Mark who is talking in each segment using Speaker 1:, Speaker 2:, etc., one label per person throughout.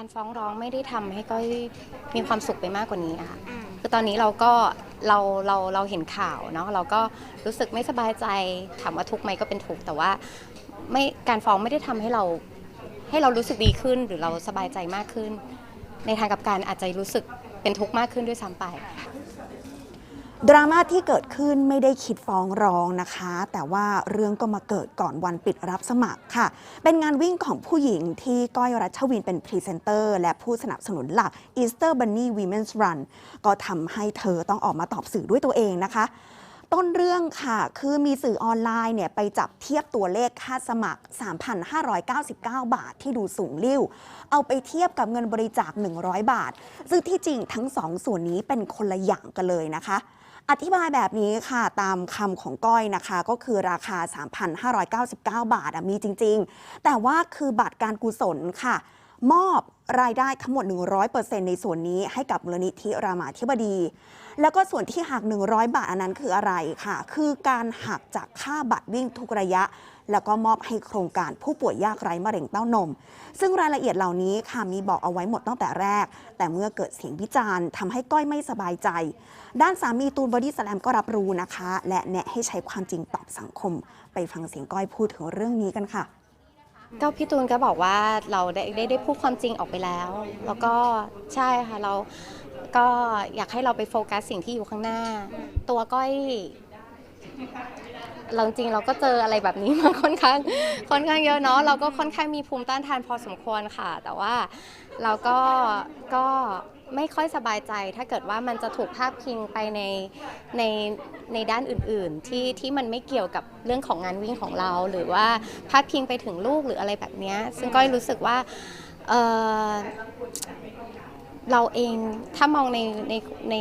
Speaker 1: การฟ้องร้องไม่ได้ทำให้ก้อยมีความสุขไปมากกว่านี้อะค่ะ คือตอนนี้เราก็เราเราเราเห็นข่าวเนาะเราก็รู้สึกไม่สบายใจถามว่าทุกข์ไหมก็เป็นทุกข์แต่ว่าไม่การฟ้องไม่ได้ทำให้เราให้เรารู้สึกดีขึ้นหรือเราสบายใจมากขึ้น ในทางกลับการอาจจะรู้สึกเป็นทุกข์มากขึ้นด้วยซ้ำไป
Speaker 2: ดราม่าที่เกิดขึ้นไม่ได้คิดฟ้องร้องนะคะ แต่ว่าเรื่องก็มาเกิดก่อนวันปิดรับสมัครค่ะ เป็นงานวิ่งของผู้หญิงที่ก้อยรัชวินเป็นพรีเซนเตอร์ และผู้สนับสนุนหลัก Easter Bunny Women's Run ก็ทำให้เธอต้องออกมาตอบสื่อด้วยตัวเองนะคะต้นเรื่องค่ะ คือมีสื่อออนไลน์เนี่ยไปจับเทียบตัวเลขค่าสมัคร 3,599 บาทที่ดูสูงลิ่วเอาไปเทียบกับเงินบริจาค 100 บาท ซึ่งที่จริงทั้งสองส่วนนี้เป็นคนละอย่างกันเลยนะคะ อธิบายแบบนี้ค่ะตามคำของก้อยนะคะ ก็คือราคา 3,599 บาทมีจริง ๆ แต่ว่าคือบัตรการกุศลค่ะ มอบรายได้ทั้งหมด 100%ในส่วนนี้ให้กับมูลนิธิรามาธิบดี แล้วก็ส่วนที่หัก 100 บาทอันนั้นคืออะไรค่ะ คือการหักจากค่าบัตรวิ่งทุกระยะ แล้วก็มอบให้โครงการผู้ป่วยยากไร้มะเร็งเต้านม ซึ่งรายละเอียดเหล่านี้ค่ะมีบอกเอาไว้หมดตั้งแต่แรก แต่เมื่อเกิดเสียงวิจารณ์ทำให้ก้อยไม่สบายใจ ด้านสามีตูนบอดี้สแลมก็รับรู้นะคะ และแนะให้ใช้ความจริงตอบสังคม ไปฟังเสียงก้อยพูดถึงเรื่องนี้กันค่ะ
Speaker 1: ก็พี่ตูนก็บอกว่าเราได้ได้ได้พูดความจริงออกไปแล้ว แล้วก็ใช่ค่ะเราก็อยากให้เราไปโฟกัสสิ่งที่อยู่ข้างหน้า ตัวก้อยเราจริงเราก็เจออะไรแบบนี้มาค่อนข้างค่อนข้างเยอะเนาะเราก็ค่อนข้างมีภูมิต้านทานพอสมควรค่ะ แต่ว่าเราก็ก็ ไม่ค่อยสบายใจ ถ้าเกิดว่ามันจะถูกพาดพิงไปในในในด้านอื่น ๆ ที่ที่มันไม่เกี่ยวกับเรื่องของงานวิ่งของเรา หรือว่าพาดพิงไปถึงลูกหรืออะไรแบบนี้ซึ่งก้อยรู้สึกว่าเออเราเองถ้ามองในในใน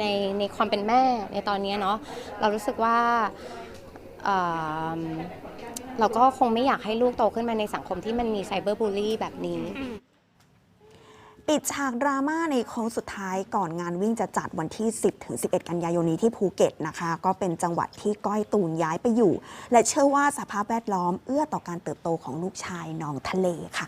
Speaker 1: ในในความเป็นแม่ในตอนนี้เนาะเรารู้สึกว่าเอิ่มเราก็คงไม่อยากให้ลูกโตขึ้นมาในสังคมที่มันมีไซเบอร์บูลลี่แบบนี้
Speaker 2: ปิดฉากดราม่าในโค้งสุดท้ายก่อนงานวิ่งจะจัดวันที่ 10 ถึง 11 กันยายนนี้ที่ภูเก็ตนะคะ ก็เป็นจังหวัดที่ก้อยตูนย้ายไปอยู่ และเชื่อว่าสภาพแวดล้อมเอื้อต่อการเติบโตของลูกชายน้องทะเลค่ะ